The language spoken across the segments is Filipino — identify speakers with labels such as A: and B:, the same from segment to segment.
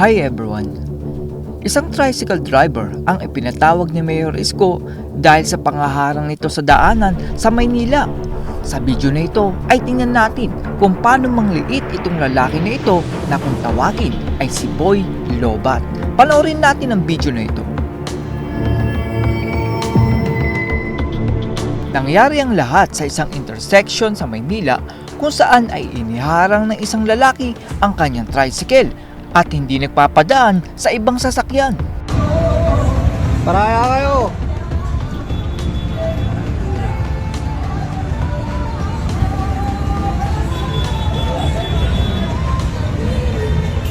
A: Hi everyone! Isang tricycle driver ang ipinatawag ni Mayor Isko dahil sa pangaharang nito sa daanan sa Maynila. Sa video na ito ay tingnan natin kung paano mangliit itong lalaki na ito na kung tawagin ay si Boy Lobat. Panoorin natin ang video na ito. Nangyari ang lahat sa isang intersection sa Maynila kung saan ay iniharang ng isang lalaki ang kanyang tricycle at hindi nagpapadaan sa ibang sasakyan.
B: Paraya kayo!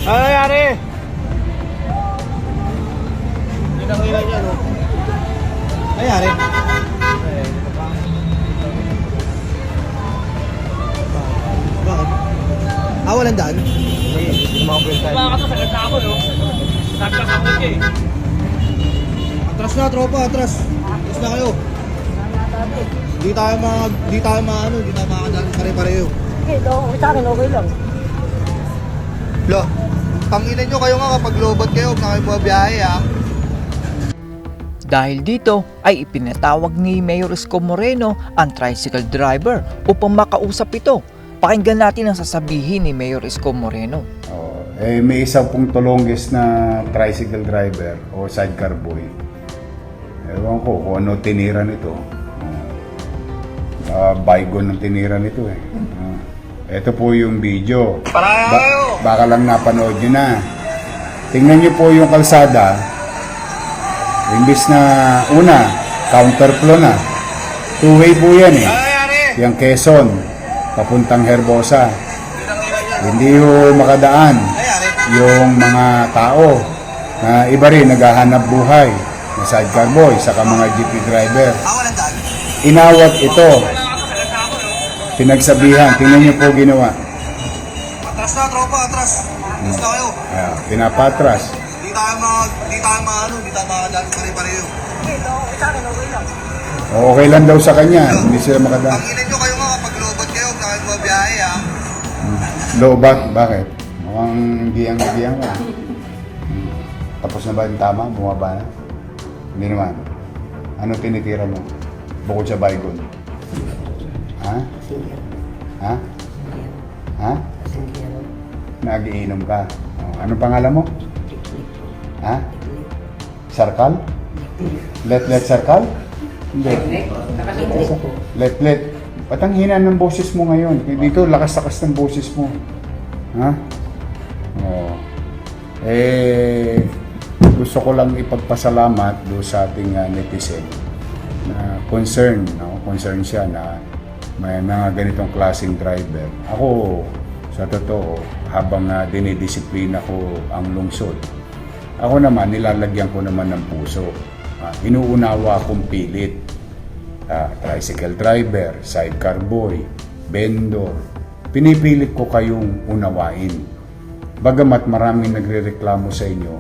B: Ano nangyari? Hinang-hinang niya, no? Ano nangyari? Ah, walang daan? Atras na, tropa, atras. Atras na kayo. Di tayo mag, di tayo maano, di tayo makakadaan pare-pareho.
C: Okay, okay sa akin, okay lang.
B: Lo, tanginan nyo kayo nga kapag lobot kayo, huwag na kayo bumabiyahe ha.
A: Dahil dito ay ipinatawag ni Mayor Isko Moreno ang tricycle driver upang makausap ito. Pakinggan natin ang sasabihin ni Mayor Isko Moreno.
D: Oh, eh, may isa pong tulongges na tricycle driver o sidecar boy. Ewan ko kung ano tinira nito. Uh, bygone ng tinira nito eh. Ah, ito po yung video.
B: Kayo!
D: baka lang napanood nyo na. Tingnan nyo po yung kalsada. Imbis na una, counterflow na. Two-way po yan eh.
B: Ano?
D: Yung Quezon, papuntang Herbosa. Hindi ho makadaan
B: Ano
D: yung mga tao na iba rin naghahanap buhay na sidecar boy saka mga jeepy driver. Inawat ito. Pinagsabihan. Tingnan niyo po ginawa.
B: Atras na, tropa, atras. Atras na kayo.
D: Ah, pinapatras.
B: Di tayo mag, di tayo maano, di tayo makakadaan pare-pareho.
C: Okay, okay lang.
D: Daw sa kanya. Hindi sila makadaan.
B: Tanginan nyo kayo na kayo bumabiyahe ha.
D: Lobat, bakit? Mukhang giyang-giyang ka. Hmm. Tapos na ba yung tama? Bumaba na? Hindi naman. Ano tinitira mo? Bukod sa Baygon. Ha? Ha? Ha? Nagiinom ka. Oh, ano pangalan mo? Ha? Sarkal? Let-let Sarkal? Hindi. Let-let. Ba't ang hina ng boses mo ngayon? Dito, lakas-lakas ng boses mo. Ha? Oo. Eh, gusto ko lang ipagpasalamat do sa ating uh, netizen na concern, no? concern siya na may mga ganitong klaseng driver. Ako, sa totoo, habang uh, dinidisiplina ko ang lungsod, ako naman, nilalagyan ko naman ng puso. Ah, inuunawa akong pilit. Ah, tricycle driver, sidecar boy, vendor. Pinipilit ko kayong unawain. Bagamat maraming nagrereklamo sa inyo,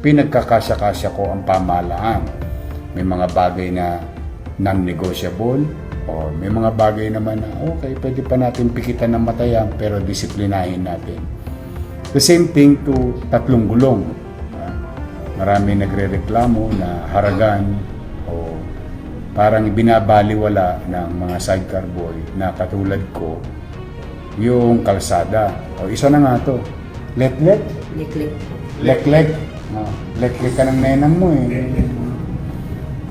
D: pinagkakasya-kasya ko ang pamahalaan. May mga bagay na non-negotiable o may mga bagay naman na okay, pwede pa natin pikitan ng matayan pero disiplinahin natin. The same thing to tatlong gulong. Ah, Maraming nagrereklamo na haragan parang binabaliwala ng mga sidecar boy na katulad ko yung kalsada. O isa na nga to. Let-let?
C: Liklik.
D: Lek-lek. Oh, lek-lek ka ng nenang mo eh.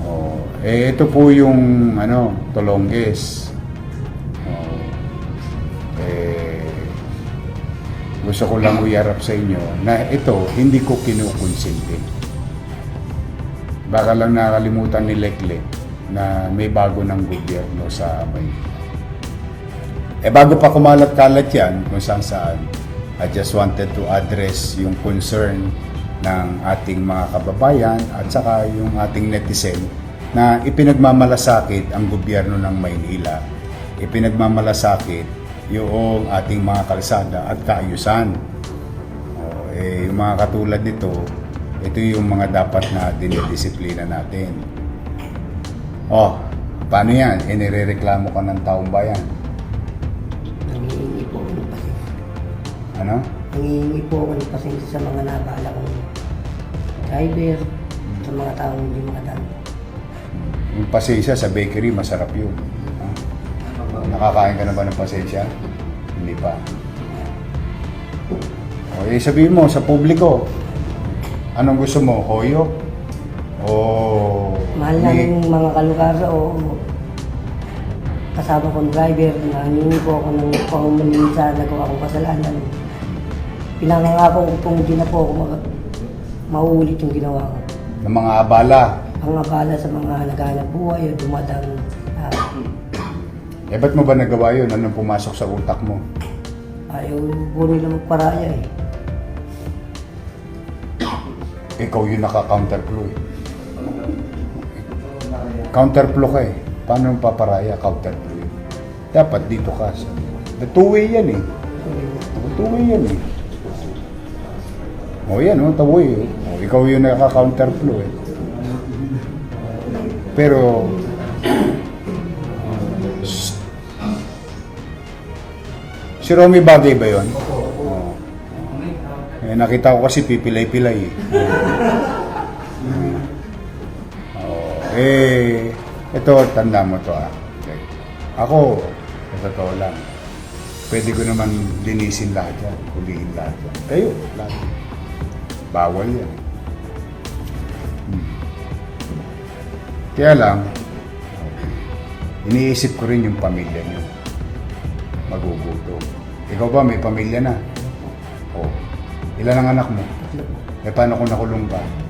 D: Oh, eh ito po yung ano, Tolongges. Oh, eh gusto ko lang uyarap sa inyo na ito hindi ko kinukonsinti. Baka lang nakalimutan ni Leklek na may bago ng gobyerno sa Maynila. Eh bago pa kumalat-kalat yan kung saan saan, I just wanted to address yung concern ng ating mga kababayan at saka yung ating netizen na ipinagmamalasakit ang gobyerno ng Maynila. Ipinagmamalasakit yung ating mga kalsada at kaayusan. O, eh, yung mga katulad nito, ito yung mga dapat na dinidisiplina natin. Oh, paano yan? Inirereklamo ka ng taong bayan.
C: Nangihingi po ako ng pasensya.
D: Ano?
C: Nangihingi po ako ng pasensya sa mga nabala kong driver, sa mga taong hindi makadaan.
D: Yung pasensya sa bakery, masarap yun. Ha? Nakakain ka na ba ng pasensya? Hindi pa. O, eh, sabihin mo sa publiko, anong gusto mo? Hoyo? O...
C: Mahal
D: may-
C: namin mga kalugasa o kasama kong driver, nangihingi po ako ng pangumaling sa nagawa kong kasalanan. Pinangangako ko kung hindi na po ako mag- mauulit yung ginawa ko.
D: ng mga abala.
C: Ang abala sa mga naghahanap buhay o dumadang ah,
D: Eh, ba't mo ba nagawa yun? Anong pumasok sa utak mo?
C: ayaw po nila magparaya eh.
D: Ikaw yung naka-counterflow eh. Counterflow ka eh. Paano yung paparaya? Counterflow yun. Dapat dito ka. Sa... The two-way yan eh. The two-way yan eh. O yan o, taway eh. O, ikaw yung naka-counterflow eh. Pero... Si Romy bagay ba yun? Oo. Eh, nakita ko kasi pipilay-pilay eh. Eh, ito, tanda mo to ah. Ako, sa totoo lang, pwede ko naman linisin lahat yan, hulihin lahat yan. Kayo, lahat. Bawal yan. Hmm. Kaya lang, iniisip ko rin yung pamilya niyo. Magugutom. Ikaw ba, may pamilya na? Oo. Ilan ang anak mo? Eh, paano kung nakulong ka?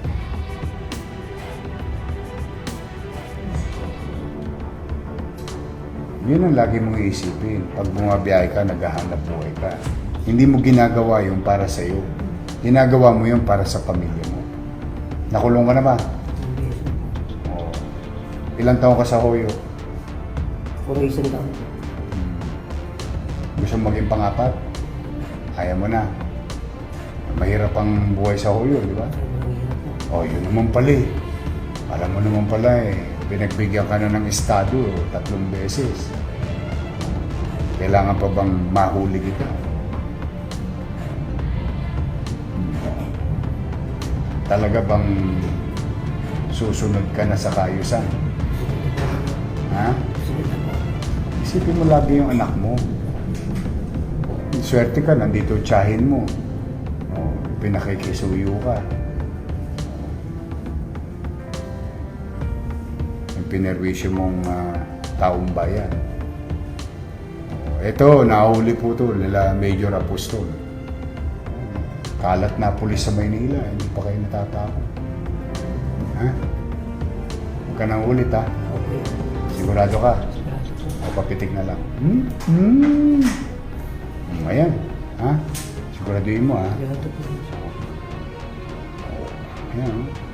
D: Yun ang lagi mong iisipin. Pag bumabiyahe ka, naghahanap buhay ka. Hindi mo ginagawa yung para sa iyo. Ginagawa mo yung para sa pamilya mo. Nakulong ka na ba? Oo. Ilang taon ka sa Hoyo?
C: Kung isang taon.
D: Gusto mo maging pangapat? Ayaw mo na. Mahirap ang buhay sa Hoyo, di ba? Oh, yun naman pala eh. Alam mo naman pala eh, pinagbigyan ka na ng estado tatlong beses. Kailangan pa bang mahuli kita? Talaga bang susunod ka na sa kayusan? Ha? Isipin mo lagi yung anak mo. Swerte ka, nandito tsahin mo. Oh, pinakikisuyo ka. Pinerwisyo mong ah, taong bayan. Oh, ito, nahuli po to nila Major Apostol. Kalat na pulis sa Maynila, hindi pa kayo natatakot. Ha? Huwag ka nang ulit ha.
C: Okay.
D: Sigurado ka. O papitik na lang. Hmm? Hmm. Hmm, Ayan. Ha? Siguraduhin mo ha.
C: Sigurado po.
D: Ayan.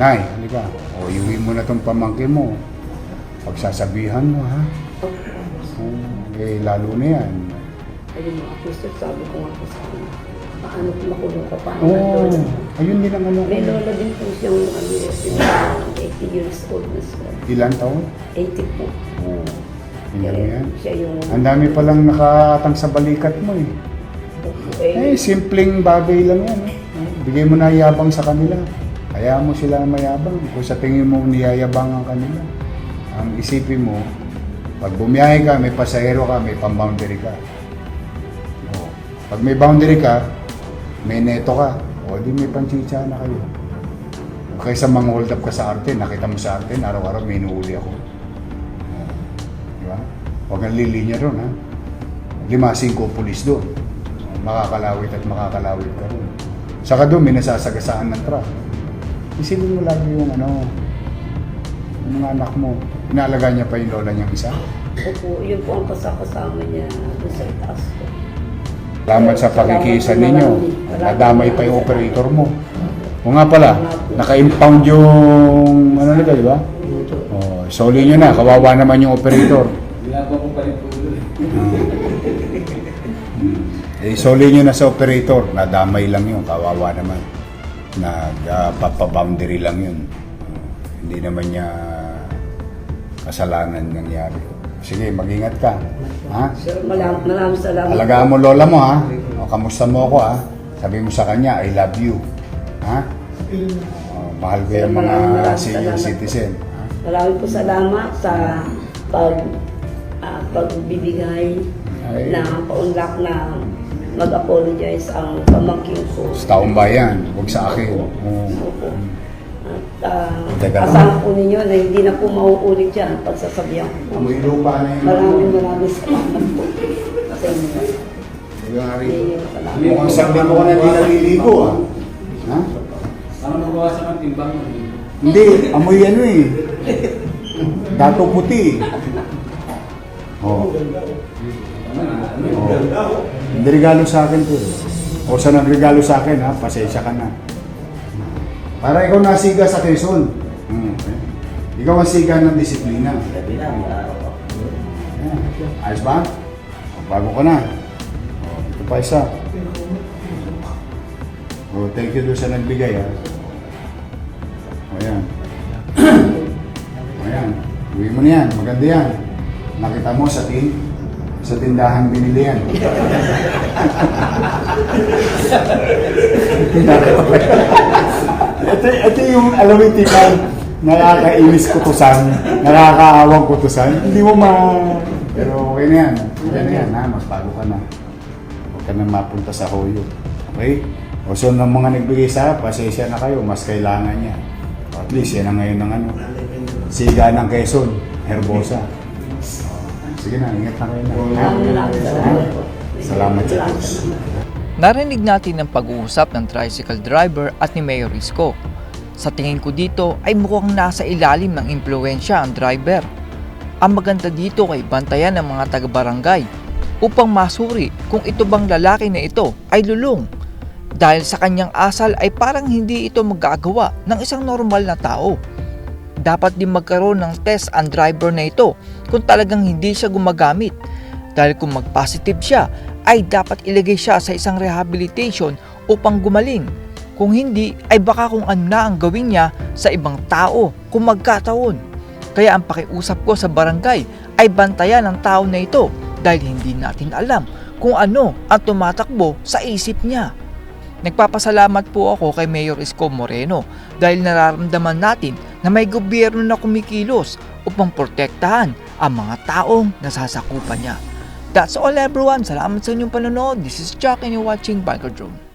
D: Nay, halika. O, iuwi mo na tong pamangkin mo. Pagsasabihan mo ha. Oh, eh, lalo na yan.
C: Ayun mga sister, sabi ko nga po sa kanya, paano kung makulong ka, paano
D: Oo. Oh, ayun din ang ano.
C: May lola din po siyang ano, pinaka- 80 years old na siya.
D: Ilan taon?
C: 80 po.
D: Oo. Tingnan mo yan.
C: Siya yung...
D: Ang dami palang nakatang sa balikat mo eh. Eh,
C: Eh,
D: simpleng bagay lang yan. Eh. Bigay mo na yabang sa kanila. Kaya mo sila mayabang. Kung sa tingin mo niyayabang ang kanila. Ang isipin mo, pag bumiyahe ka, may pasahero ka, may pang-boundary ka. O, pag may boundary ka, may neto ka. O di may panchicha na kayo. Kaysa mga hold up ka sa arte, nakita mo sa arte, araw-araw may inuuli ako. Di ba? Huwag kang lilinya ron, ha? lima, singko pulis doon. Makakalawit at makakalawit ka ron. Saka doon, may nasasagasaan ng truck. Isipin mo lagi yung ano, yung mga anak mo. Inalaga niya pa yung lola niyang isa.
C: Opo, yun po ang kasakasama niya doon sa itaas ko.
D: Salamat sa pakikiisa ninyo. Nadamay pa yung operator mo. O nga pala, naka-impound yung ano nila, di ba? Oh, soli nyo na, kawawa naman yung operator. Eh, soli nyo na sa operator. Nadamay lang yun, kawawa naman. Nagpapaboundary lang yun. Uh, hindi naman niya kasalanan nangyari. Sige, mag-ingat ka. Ha?
C: Sir, maraming, maraming salamat.
D: Alagaan mo lola mo ha. O, kamusta mo ako ha. Sabi mo sa kanya, I love you. Ha? O, mahal ko yung mga senior citizen.
C: Maraming po salamat sa pag ah, pagbibigay
D: Ay.
C: na paunlak na mag-apologize ang pamangkin ko.
D: Sa taong bayan, huwag sa akin. Oo.
C: Opo. At uh,
D: Teka lang.
C: asahan po ninyo na hindi na po mauulit yan pagsasabihan ko. po.
D: Amoy lupa na yun.
C: Maraming maraming salamat po sa inyo.
D: Yari.
C: Salamat.
D: Mukhang sabi mo ka na di naliligo ah. Ha?
E: Ano mabawasan ang timbang mo?
D: Hindi, amoy ano eh. Dato puti. Oh. Oh. Hindi regalo sa akin to. eh. O sa nagregalo sa akin ha, pasensya ka na. Para ikaw nasiga sa Quezon. Hmm. Ikaw ang siga ng disiplina. Ayan. Ayos ba? O, Bago ka na. O, ito pa isa. O, thank you doon sa nagbigay ha. O yan. O yan. Uwi mo na yan. Maganda yan. Nakita mo sa tin sa tindahan binili yan. ito, ito yung alam mo tipang nakakainis kutusan, nakakaawang kutusan. Hindi mo ma... Pero okay na yan. Okay na yan ha. Magbago ka na. Huwag ka na mapunta sa hoyo. Okay? O so ng mga nagbigay sa pasensya na kayo, mas kailangan niya. At least yan ang ngayon ng ano. Siga ng Quezon, Herbosa. Sige na, ingat na kayo salamat sa Diyos.
A: Narinig natin ang pag-uusap ng tricycle driver at ni Mayor Isko. Sa tingin ko dito ay mukhang nasa ilalim ng impluensya ang driver. Ang maganda dito ay bantayan ng mga taga-barangay upang masuri kung ito bang lalaki na ito ay lulong. Dahil sa kanyang asal ay parang hindi ito magagawa ng isang normal na tao. Dapat din magkaroon ng test ang driver na ito kung talagang hindi siya gumagamit. Dahil kung mag-positive siya, ay dapat ilagay siya sa isang rehabilitation upang gumaling. Kung hindi, ay baka kung ano na ang gawin niya sa ibang tao kung magkataon. Kaya ang pakiusap ko sa barangay ay bantayan ang tao na ito dahil hindi natin alam kung ano ang tumatakbo sa isip niya. Nagpapasalamat po ako kay Mayor Isko Moreno dahil nararamdaman natin na may gobyerno na kumikilos upang protektahan ang mga taong nasasakupan niya. That's all everyone. Salamat sa inyong panonood. This is Chuck and you're watching Biker Drone.